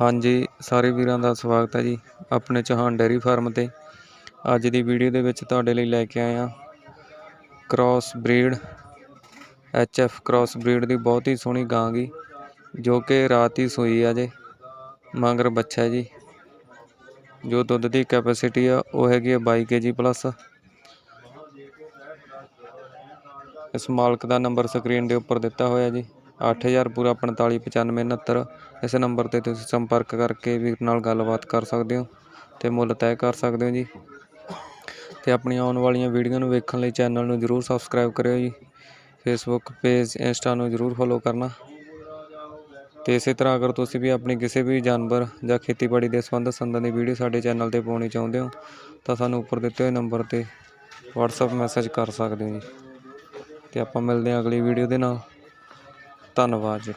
ਹਾਂਜੀ, ਸਾਰੇ ਵੀਰਾਂ ਦਾ ਸਵਾਗਤ ਹੈ ਜੀ ਆਪਣੇ ਚੌਹਾਨ ਡੇਅਰੀ ਫਾਰਮ ਤੇ। ਅੱਜ ਦੀ ਵੀਡੀਓ ਦੇ ਵਿੱਚ ਤੁਹਾਡੇ ਲਈ ਲੈ ਕੇ ਆਏ ਹਾਂ cross breed F cross breed ਦੀ ਬਹੁਤ ਹੀ ਸੋਹਣੀ ਗਾਂ ਗਈ ਜੋ ਕਿ ਰਾਤ ਹੀ ਸੂਈ ਆ ਜੇ, ਮਗਰ ਬੱਚਾ ਜੀ। ਜੋ ਦੁੱਧ ਦੀ ਕੈਪੈਸਿਟੀ ਆ, ਉਹ ਹੈਗੀ ਆ 22 ਕੇਜੀ ਪਲੱਸ। ਇਸ ਮਾਲਕ ਦਾ ਨੰਬਰ ਸਕਰੀਨ ਦੇ ਉੱਪਰ ਦਿੱਤਾ ਹੋਇਆ ਜੀ। 8000 ਪੂਰਾ 459569 ਇਸ ਨੰਬਰ ਤੇ ਤੁਸੀਂ ਸੰਪਰਕ ਕਰਕੇ ਵੀਰ ਨਾਲ ਗੱਲਬਾਤ ਕਰ ਸਕਦੇ ਹੋ ਤੇ ਮੁੱਲ ਤੈਅ ਕਰ ਸਕਦੇ ਹੋ ਜੀ। ਤੇ ਆਪਣੀਆਂ ਆਉਣ ਵਾਲੀਆਂ ਵੀਡੀਓ ਨੂੰ ਵੇਖਣ ਲਈ ਚੈਨਲ ਨੂੰ ਜਰੂਰ ਸਬਸਕ੍ਰਾਈਬ ਕਰਿਓ ਜੀ। ਫੇਸਬੁੱਕ ਪੇਜ ਇੰਸਟਾ ਨੂੰ ਜਰੂਰ ਫੋਲੋ ਕਰਨਾ। ਤੇ ਇਸੇ ਤਰ੍ਹਾਂ ਅਗਰ ਤੁਸੀਂ ਵੀ ਆਪਣੀ ਕਿਸੇ ਵੀ ਜਾਨਵਰ ਜਾਂ ਖੇਤੀਬਾੜੀ ਦੇ ਸੰਬੰਧ ਸੰਦਾਂ ਦੀ ਵੀਡੀਓ ਸਾਡੇ ਚੈਨਲ ਤੇ ਪਾਉਣੀ ਚਾਹੁੰਦੇ ਹੋ, ਤਾਂ ਸਾਨੂੰ ਉੱਪਰ ਦਿੱਤੇ ਹੋਏ ਨੰਬਰ ਤੇ WhatsApp ਮੈਸੇਜ ਕਰ ਸਕਦੇ ਹੋ ਜੀ। ਤੇ ਆਪਾਂ ਮਿਲਦੇ ਹਾਂ ਅਗਲੀ ਵੀਡੀਓ ਦੇ ਨਾਲ। ਧੰਨਵਾਦ ਜੀ।